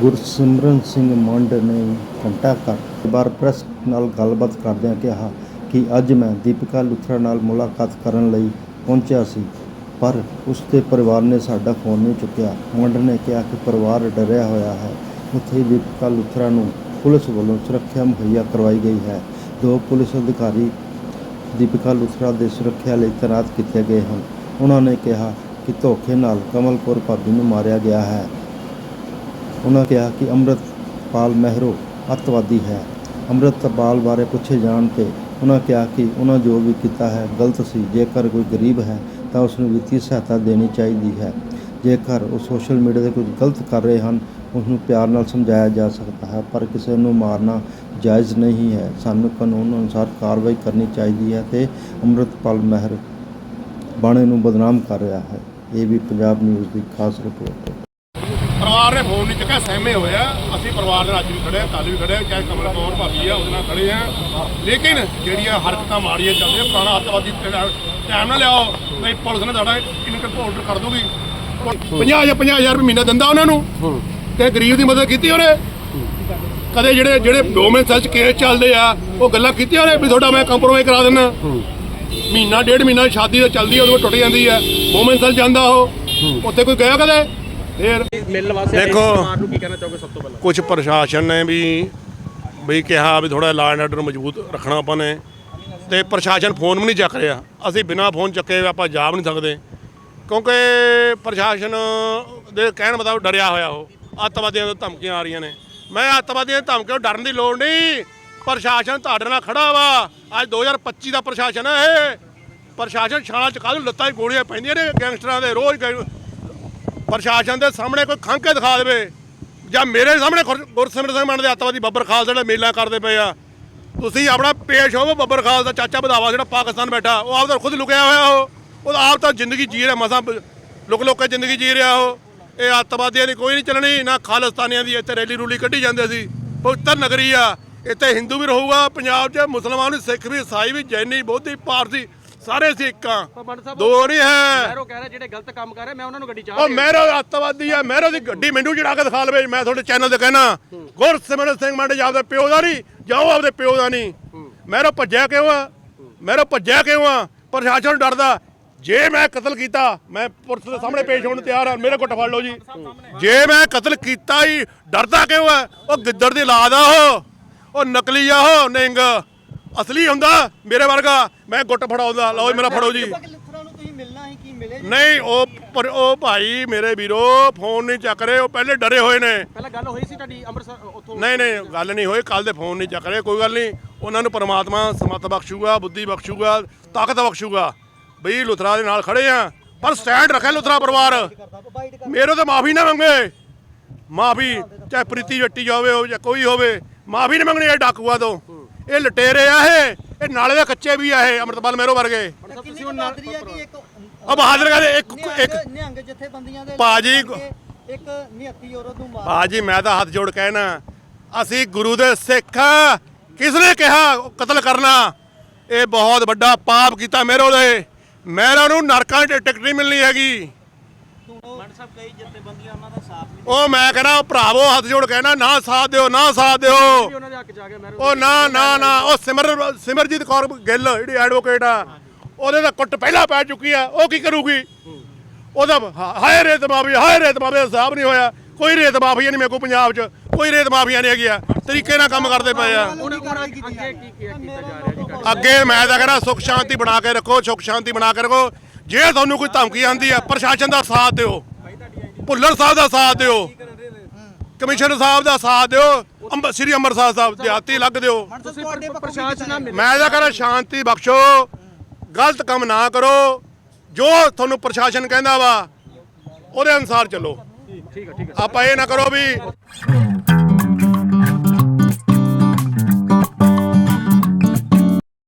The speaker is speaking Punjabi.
ਗੁਰਸਿਮਰਨ ਸਿੰਘ ਮੰਡ ਨੇ ਘੰਟਾ ਘਰ ਬਾਰ ਪ੍ਰੈਸ ਨਾਲ ਗੱਲਬਾਤ ਕਰਦਿਆਂ ਕਿਹਾ ਕਿ ਅੱਜ ਮੈਂ ਦੀਪਿਕਾ ਲੁਥਰਾ ਨਾਲ ਮੁਲਾਕਾਤ ਕਰਨ ਲਈ ਪਹੁੰਚਿਆ ਸੀ, ਪਰ ਉਸ ਦੇ ਪਰਿਵਾਰ ਨੇ ਸਾਡਾ ਫੋਨ ਨਹੀਂ ਚੁੱਕਿਆ। ਮੰਡ ਨੇ ਕਿਹਾ ਕਿ ਪਰਿਵਾਰ ਡਰਿਆ ਹੋਇਆ ਹੈ। ਉੱਥੇ ਦੀਪਿਕਾ ਲੁਥਰਾ ਨੂੰ ਪੁਲਿਸ ਵੱਲੋਂ ਸੁਰੱਖਿਆ ਮੁਹੱਈਆ ਕਰਵਾਈ ਗਈ ਹੈ। ਦੋ ਪੁਲਿਸ ਅਧਿਕਾਰੀ ਦੀਪਿਕਾ ਲੁਥਰਾ ਦੇ ਸੁਰੱਖਿਆ ਲਈ ਤੈਨਾਤ ਕੀਤੇ ਗਏ ਹਨ। ਉਹਨਾਂ ਨੇ ਕਿਹਾ ਕਿ ਧੋਖੇ ਨਾਲ ਕਮਲਪੁਰ ਭਾਬੀ ਨੂੰ ਮਾਰਿਆ ਗਿਆ ਹੈ। ਉਹਨਾਂ ਕਿਹਾ ਕਿ ਅੰਮ੍ਰਿਤਪਾਲ ਮਹਿਰੋ ਅੱਤਵਾਦੀ ਹੈ। ਅੰਮ੍ਰਿਤਪਾਲ ਬਾਰੇ ਪੁੱਛੇ ਜਾਣ ਤੇ ਉਹਨਾਂ ਕਿਹਾ ਕਿ ਉਹਨਾਂ ਜੋ ਵੀ ਕੀਤਾ ਹੈ ਗਲਤ ਸੀ। ਜੇਕਰ ਕੋਈ ਗਰੀਬ ਹੈ ਤਾਂ ਉਸ ਨੂੰ ਵਿੱਤੀ ਸਹਾਇਤਾ ਦੇਣੀ ਚਾਹੀਦੀ ਹੈ। ਜੇਕਰ ਉਹ ਸੋਸ਼ਲ ਮੀਡੀਆ ਤੇ ਕੁਝ ਗਲਤ ਕਰ ਰਹੇ ਹਨ ਉਸ ਨੂੰ ਪਿਆਰ ਨਾਲ ਸਮਝਾਇਆ ਜਾ ਸਕਦਾ ਹੈ, ਪਰ ਕਿਸੇ ਨੂੰ ਮਾਰਨਾ ਜਾਇਜ਼ ਨਹੀਂ ਹੈ। ਸਾਨੂੰ ਕਾਨੂੰਨ ਅਨੁਸਾਰ ਕਾਰਵਾਈ ਕਰਨੀ ਚਾਹੀਦੀ ਹੈ ਤੇ ਅੰਮ੍ਰਿਤਪਾਲ ਮਹਿਰ ਬਾਣੇ ਨੂੰ ਬਦਨਾਮ ਕਰ ਰਿਹਾ ਹੈ। ਇਹ ਵੀ ਪੰਜਾਬ ਨਿਊਜ਼ ਦੀ ਖਾਸ ਰਿਪੋਰਟ। ਹੈ ਪਰਿਵਾਰ ਨੇ ਫੋਨ ਨਹੀਂ ਚੁੱਕਿਆ ਸਹਿਮੇ ਹੋਇਆ ਅਸੀਂ ਪਰਿਵਾਰ ਨਾਲ ਅੱਜ ਵੀ ਖੜੇ ਆ ਕੱਲ ਵੀ ਖੜੇ ਆ ਚਾਹੇ ਕਮਲ ਕੌਰ ਭਾਬੀ ਆ ਉਹਦੇ ਨਾਲ ਖੜੇ ਆ। ਲੇਕਿਨ ਜਿਹੜੀਆਂ ਹਰਕਤਾਂ ਮਾੜੀਆਂ ਚੱਲਦੀਆਂ ਪੁਰਾਣਾ ਅੱਤਵਾਦੀ ਟਾਈਮ ਨਾ ਲਿਆਓ ਨਹੀਂ ਪੁਲਿਸ ਨੇ ਤੁਹਾਡਾ ਇਨਕਮ ਆਰਡਰ ਕਰ ਦੂਗੀ 50 ਜਾਂ 50000 ਰੁਪਏ ਮਹੀਨਾ ਦਿੰਦਾ ਉਹਨਾਂ ਨੂੰ। ਤੇ ਗਰੀਬ ਦੀ ਮਦਦ ਕੀਤੀ ਉਹਨੇ। ਕਦੇ ਜਿਹੜੇ ਜਿਹੜੇ ਗਵਰਨਮੈਂਟ ਸੈਲ ਚ ਕੇਸ ਚੱਲਦੇ ਆ ਉਹ ਗੱਲਾਂ ਕੀਤੀਆਂ ਉਹਨੇ ਵੀ ਤੁਹਾਡਾ ਮੈਂ ਕੰਪਰੋਮਾਈਜ਼ ਕਰਾ ਦਿੰਦਾ। ਮਹੀਨਾ ਡੇਢ ਮਹੀਨਾ ਸ਼ਾਦੀ ਦਾ ਚੱਲਦੀ ਉਦੋਂ ਟੁੱਟ ਜਾਂਦੀ ਆ। ਗਵਰਨਮੈਂਟ ਸੈਲ ਜਾਂਦਾ ਉਹ। ਉੱਥੇ ਕੋਈ ਗਿਆ ਕਦੇ? ਫੇਰ ਮਿਲਣ ਵਾਸਤੇ ਆਏ ਦੇਖੋ। ਪਰਿਵਾਰ ਨੂੰ ਕੀ ਕਹਿਣਾ ਚਾਹੋਗੇ ਸਭ ਤੋਂ ਪਹਿਲਾਂ? ਕੁਝ ਪ੍ਰਸ਼ਾਸਨ ਨੇ ਵੀ ਬਈ ਕਿਹਾ ਵੀ ਥੋੜਾ ਲਾਅ ਐਂਡ ਆਰਡਰ ਮਜ਼ਬੂਤ ਰੱਖਣਾ ਆਪਾਂ ਨੇ। ਤੇ ਪ੍ਰਸ਼ਾਸਨ ਫੋਨ ਵੀ ਨਹੀਂ ਚੱਕ ਰਿਹਾ। ਅਸੀਂ ਬਿਨਾ ਫੋਨ ਚੱਕੇ ਆਪਾਂ ਜਾ ਵੀ ਨਹੀਂ ਸਕਦੇ। ਕਿਉਂਕਿ ਪ੍ਰਸ਼ਾਸਨ ਦੇ ਕਹਿਣ ਮੁਤਾਬਕ ਡਰਿਆ ਹੋਇਆ ਉਹ। ਅੱਤਵਾਦੀਆਂ ਤੋਂ ਧਮਕੀਆਂ ਆ ਰਹੀਆਂ ਨੇ। ਮੈਂ ਅੱਤਵਾਦੀਆਂ ਦੀ ਧਮਕੀਆਂ ਤੋਂ ਡਰਨ ਦੀ ਲੋੜ ਨਹੀਂ। ਪ੍ਰਸ਼ਾਸਨ ਤੁਹਾਡੇ ਨਾਲ ਖੜਾ ਵਾ। ਅੱਜ 2025 ਦਾ ਪ੍ਰਸ਼ਾਸਨ ਹੈ ਇਹ। ਪ੍ਰਸ਼ਾਸਨ ਛਾਲਾਂ ਚ ਕਾਹਨੂੰ ਲੱਤਾਂ 'ਚ ਗੋਲੀਆਂ ਪੈਂਦੀਆਂ ਨੇ ਗੈਂਗਸਟਰਾਂ ਦੇ ਰੋਜ਼ ਗੈਂਗ- ਪ੍ਰਸ਼ਾਸਨ ਦੇ ਸਾਹਮਣੇ ਕੋਈ ਖੰਘ ਕੇ ਦਿਖਾ ਦੇਵੇ ਜਾਂ ਮੇਰੇ ਸਾਹਮਣੇ ਗੁਰ- ਗੁਰਸਿਮਰਨ ਸਿੰਘ ਮਾਨ ਦੇ ਅੱਤਵਾਦੀ ਬੱਬਰ ਖਾਲਸਾ ਜਿਹੜਾ ਮੇਲਾ ਕਰਦੇ ਪਏ ਆ। ਤੁਸੀਂ ਆਪਣਾ ਪੇਸ਼ ਹੋਵੋ ਬੱਬਰ ਖਾਲਸਾ ਚਾਚਾ ਵਧਾਵਾ ਜਿਹੜਾ ਪਾਕਿਸਤਾਨ ਬੈਠਾ, ਉਹ ਆਪ ਤਾਂ ਖੁਦ ਲੁਕਿਆ ਹੋਇਆ ਉਹ। ਉਹ ਆਪ ਤਾਂ ਜ਼ਿੰਦਗੀ ਜੀ ਰਿਹਾ, ਮਸਾਂ ਲੁਕ ਲੁਕ ਕੇ ਜ਼ਿੰਦਗੀ ਜੀ ਰਿਹਾ ਉਹ। ਇਹ ਅੱਤਵਾਦੀਆਂ ਦੀ ਕੋਈ ਨਹੀਂ ਚੱਲਣੀ, ਨਾ ਖਾਲਿਸਤਾਨੀਆਂ ਦੀ ਇੱਥੇ ਰੈਲੀ ਰੂਲੀ ਕੱਢੀ ਜਾਂਦੇ ਸੀ। ਪਵਿੱਤਰ ਨਗਰੀ ਆ, ਇੱਥੇ ਹਿੰਦੂ ਵੀ ਰਹੂਗਾ, ਪੰਜਾਬ 'ਚ ਮੁਸਲਮਾਨ ਵੀ, ਸਿੱਖ ਵੀ ਈਸਾਈ ਵੀ, ਜੈਨੀ, ਬੋਧੀ, ਪਾਰਸੀ ਸਾਰੇ ਸਾਹਿਬ ਦੋ ਨਹੀਂ ਹੈ। ਮੈਰੋ ਕਹਿ ਰਿਹਾ ਜਿਹੜੇ ਗਲਤ ਕੰਮ ਕਰ ਰਹੇ ਮੈਂ ਉਹਨਾਂ ਨੂੰ ਗੱਡੀ ਚਾਹ ਉਹ ਮਹਿਰੋ ਅੱਤਵਾਦੀ ਆ ਮਹਿਰੋ ਦੀ ਗੱਡੀ ਮੈਨੂੰ ਚੜਾ ਕੇ ਦਿਖਾ ਲਵੇ ਮੈਂ ਤੁਹਾਡੇ ਚੈਨਲ ਤੇ ਕਹਿਣਾ। ਗੁਰਸਿਮਰਨ ਸਿੰਘ ਮੰਡ ਆਪਦੇ ਪਿਓ ਦਾ ਨਹੀਂ ਜਾਓ ਆਪਦੇ ਪਿਓ ਦਾ ਨਹੀਂ। ਮਹਿਰੋ ਭੱਜਿਆ ਕਿਉਂ ਆ? ਮਹਿਰੋ ਭੱਜਿਆ ਕਿਉਂ ਆ? ਪ੍ਰਸ਼ਾਸਨ ਡਰਦਾ। ਜੇ ਮੈਂ ਕਤਲ ਕੀਤਾ ਮੈਂ ਪੁਲਿਸ ਦੇ ਸਾਹਮਣੇ ਪੇਸ਼ ਹੋਣ ਨੂੰ ਤਿਆਰ ਆ ਮੇਰੇ ਕੋਲ ਫੜ ਲਓ ਜੀ। ਜੇ ਮੈਂ ਕਤਲ ਕੀਤਾ ਹੀ ਡਰਦਾ ਕਿਉਂ ਆ? ਉਹ ਗਿੱਦੜ ਦੀ ਲਾਦ ਆ ਉਹ। ਉਹ ਨਕਲੀ ਆ ਉਹ ਨਿੰਗ। ਅਸਲੀ ਹੁੰਦਾ ਮੇਰੇ ਵਰਗਾ। ਮੈਂ ਗੁੱਟ ਫੜਾਉਂਦਾ। ਲਓ ਜੀ ਮੇਰਾ ਫੜੋ ਜੀ? ਨਹੀਂ ਉਹ ਪਰ ਉਹ ਭਾਈ ਮੇਰੇ ਵੀਰੋ ਫੋਨ ਨਹੀਂ ਚੱਕ ਰਹੇ। ਉਹ ਪਹਿਲੇ ਡਰੇ ਹੋਏ ਨੇ। ਪਹਿਲਾਂ ਗੱਲ ਹੋਈ ਸੀ ਤੁਹਾਡੀ ਅੰਮ੍ਰਿਤਸਰ ਉੱਥੋਂ? ਨਹੀਂ ਨਹੀਂ ਗੱਲ ਨਹੀਂ ਹੋਈ। ਕੱਲ ਦੇ ਫੋਨ ਨਹੀਂ ਚੱਕ ਰਹੇ ਕੋਈ ਗੱਲ ਨਹੀਂ। ਉਹਨਾਂ ਨੂੰ ਪਰਮਾਤਮਾ ਸਮਤ ਬਖਸ਼ੂਗਾ ਬੁੱਧੀ ਬਖਸ਼ੂਗਾ ਤਾਕਤ ਬਖਸ਼ੂਗਾ। ਬਈ ਲੁਥਰਾ ਦੇ ਨਾਲ ਖੜੇ ਆ। ਪਰ ਸਟੈਂਡ ਰੱਖੇ ਲੁਥਰਾ ਪਰਿਵਾਰ। ਮੇਰੇ ਤੋਂ ਮਾਫੀ ਨਾ ਮੰਗੇ। ਮਾਫੀ ਚਾਹੇ ਪ੍ਰੀਤੀ ਜੱਟੀ ਹੋਵੇ ਉਹ ਜਾਂ ਕੋਈ ਹੋਵੇ ਮਾਫੀ ਨਹੀਂ ਮੰਗਣੀ ਇਹ ਡਾਕੂਆ ਤੋਂ। ਇਹ ਲਟੇਰੇ ਆ ਇਹ। ਇਹ ਨਾਲੇ ਦੇ ਕੱਚੇ ਵੀ ਆ ਇਹ ਅੰਮ੍ਰਿਤਪਾਲ ਮੇਰੋ ਵਰਗੇ। ਕਿੰਨੀ ਕੁ ਬਹਾਦਰੀ ਆ ਕਿ ਇੱਕ ਆ ਬਹਾਦਰ ਕਹਿੰਦੇ ਇੱਕ ਇੱਕ ਨਿਹੰਗ- ਜਥੇਬੰਦੀਆਂ ਦੇ ਕਰਕੇ ਇੱਕ ਨਿਹੱਤੀ ਔਰਤ ਨੂੰ ਮਾਰ ਬਾਜੀ ਮੈਂ ਤਾਂ ਹੱਥ ਜੋੜ ਕਹਿਣਾ ਅਸੀਂ ਗੁਰੂ ਦੇ ਸਿੱਖ। ਕਿਸ ਨੇ ਕਿਹਾ ਕਤਲ ਕਰਨਾ? ਇਹ ਬਹੁਤ ਵੱਡਾ ਪਾਪ ਕੀਤਾ ਮੇਰੋ ਦੇ ਮੇਰਾ ਨੂੰ ਨਰਕਾਂ ਦੀ ਟਿਕਟ ਨਹੀਂ ਮਿਲਣੀ ਹੈਗੀ। ਸਾਹਿਬ ਕਈ ਜਥੇਬੰਦੀਆਂ ਉਹਨਾਂ ਦਾ ਸਾਥ ਨਹੀਂ ਉਹ ਮੈਂ ਕਹਿੰਦਾ ਭਰਾਵੋ ਹੱਥ ਜੋੜ ਕਹਿਣਾ ਨਾ ਸਾਥ ਦਿਓ ਨਾ ਸਾਥ ਦਿਓ। ਉਹਨਾਂ ਦੇ ਹੱਕ ਜਾ ਕੇ ਮੈਰੋ ਉਹ ਨਾ ਨਾ ਨਾ ਉਹ ਸਿਮਰ ਸਿਮਰਜੀਤ ਕੌਰ ਗਿੱਲ ਜਿਹੜੀ ਐਡਵੋਕੇਟ ਆ ਉਹਦੇ ਦਾ ਕੁੱਟ ਪਹਿਲਾਂ ਪੈ ਚੁੱਕੀ ਆ ਉਹ ਕੀ ਕਰੂਗੀ? ਉਹਦਾ ਹਾਏ ਰੇਤ ਮਾਫੀ ਹਾਏ ਰੇਤ ਮਾਫੀ ਦਾ ਹਿਸਾਬ ਨਹੀਂ ਹੋਇਆ। ਕੋਈ ਰੇਤ ਮਾਫੀਆ ਨਹੀਂ ਮੇਰੇ ਕੋਲ ਪੰਜਾਬ 'ਚ ਕੋਈ ਰੇਤ ਮਾਫੀਆ ਨਹੀਂ ਹੈਗੀ ਆ। ਤਰੀਕੇ ਨਾਲ ਕੰਮ ਕਰਦੇ ਪਏ ਆ। ਉਹਨਾਂ ਉਹਨਾਂ ਅੱਗੇ ਕੀ ਕੀ ਕੀਤਾ ਜਾ ਰਿਹਾ ਜੀ ਘੱਟ? ਅੱਗੇ ਮੈਂ ਤਾਂ ਕਹਿੰਦਾ ਸੁਖ ਸ਼ਾਂਤੀ ਬਣਾ ਕੇ ਰੱਖੋ ਸੁਖ ਸ਼ਾਂਤੀ ਬਣਾ ਕੇ ਰੱਖੋ। ਜੇ ਤੁਹਾਨੂੰ ਕੋਈ ਧਮਕੀ ਆਂਦੀ ਆ ਪ੍ਰਸ਼ਾਸਨ ਦਾ ਸਾਥ ਦਿਓ। ਭੁੱਲਰ ਸਾਹਿਬ ਦਾ ਸਾਥ ਦਿਓ। ਕਮਿਸ਼ਨਰ ਸਾਹਿਬ ਦਾ ਸਾਥ ਦਿਓ। ਅੰਬ ਸ੍ਰੀ ਅੰਮ੍ਰਿਤਸਰ ਸਾਹਿਬ ਦਿਹਾਤੀ ਲੱਗ ਦਿਓ। ਮੈਂ ਤਾਂ ਕਹਿੰਦਾ ਸ਼ਾਂਤੀ ਬਖਸ਼ੋ। ਗਲਤ ਕੰਮ ਨਾ ਕਰੋ। ਜੋ ਤੁਹਾਨੂੰ ਪ੍ਰਸ਼ਾਸਨ ਕਹਿੰਦਾ ਵਾ ਉਹਦੇ ਅਨੁਸਾਰ ਚੱਲੋ। ਠੀਕ ਹੈ ਠੀਕ ਹੈ ਆਪਾਂ ਇਹ ਨਾ ਕਰੋ ਵੀ